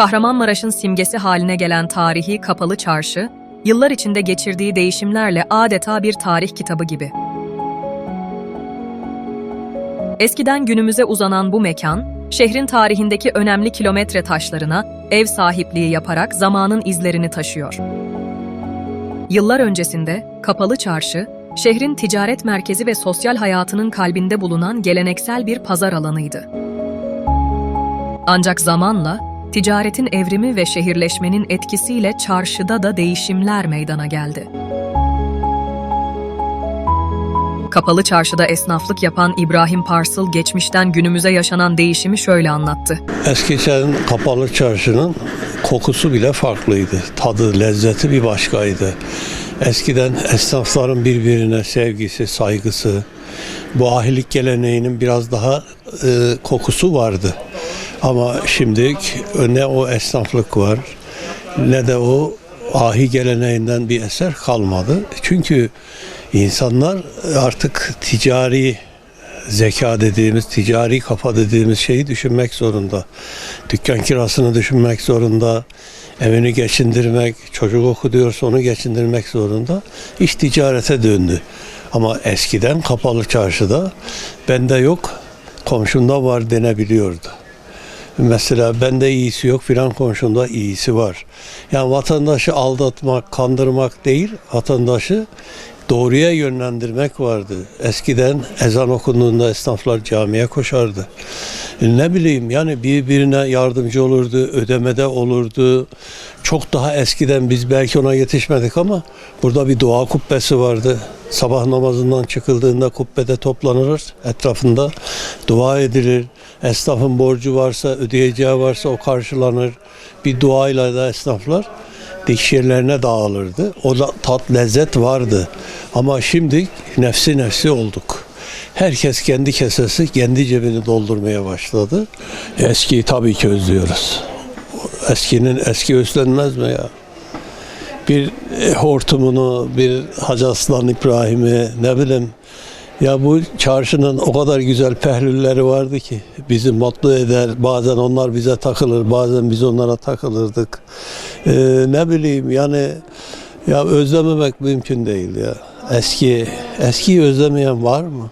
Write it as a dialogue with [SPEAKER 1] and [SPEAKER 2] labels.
[SPEAKER 1] Kahramanmaraş'ın simgesi haline gelen tarihi kapalı çarşı, yıllar içinde geçirdiği değişimlerle adeta bir tarih kitabı gibi. Eskiden günümüze uzanan bu mekan, şehrin tarihindeki önemli kilometre taşlarına ev sahipliği yaparak zamanın izlerini taşıyor. Yıllar öncesinde kapalı çarşı, şehrin ticaret merkezi ve sosyal hayatının kalbinde bulunan geleneksel bir pazar alanıydı. Ancak zamanla ticaretin evrimi ve şehirleşmenin etkisiyle çarşıda da değişimler meydana geldi. Kapalı çarşıda esnaflık yapan İbrahim Parsıl geçmişten günümüze yaşanan değişimi şöyle anlattı.
[SPEAKER 2] Eskiden kapalı çarşının kokusu bile farklıydı. Tadı, lezzeti bir başkaydı. Eskiden esnafların birbirine sevgisi, saygısı, bu ahilik geleneğinin biraz daha e, kokusu vardı. Ama şimdi ne o esnaflık var ne de o ahi geleneğinden bir eser kalmadı. Çünkü insanlar artık ticari zeka dediğimiz, ticari kafa dediğimiz şeyi düşünmek zorunda. Dükkan kirasını düşünmek zorunda. Evini geçindirmek, çocuk okuduyorsa onu geçindirmek zorunda. İş ticarete döndü. Ama eskiden kapalı çarşıda bende yok, komşumda var denebiliyordu. Mesela bende iyisi yok filan komşumda iyisi var. Yani vatandaşı aldatmak, kandırmak değil, vatandaşı doğruya yönlendirmek vardı. Eskiden ezan okunduğunda esnaflar camiye koşardı. Ne bileyim yani birbirine yardımcı olurdu, ödemede olurdu. Çok daha eskiden biz belki ona yetişmedik ama burada bir dua kubbesi vardı. Sabah namazından çıkıldığında kubbede toplanır, etrafında dua edilir. Esnafın borcu varsa, ödeyeceği varsa o karşılanır. Bir duayla da esnaflar dikiş yerlerine dağılırdı. O da tat lezzet vardı. Ama şimdi nefsi nefsi olduk. Herkes kendi kesesi, kendi cebini doldurmaya başladı. Eskiyi tabii ki özlüyoruz. Eskinin eski özlenmez mi ya? Bir e, hortumunu, bir Hacı Aslan İbrahim'i, ne bileyim ya bu çarşının o kadar güzel pehlülleri vardı ki bizi mutlu eder. Bazen onlar bize takılır, bazen biz onlara takılırdık. Ee, ne bileyim yani ya özlememek mümkün değil ya. Eski eskiyi özlemeyen var mı?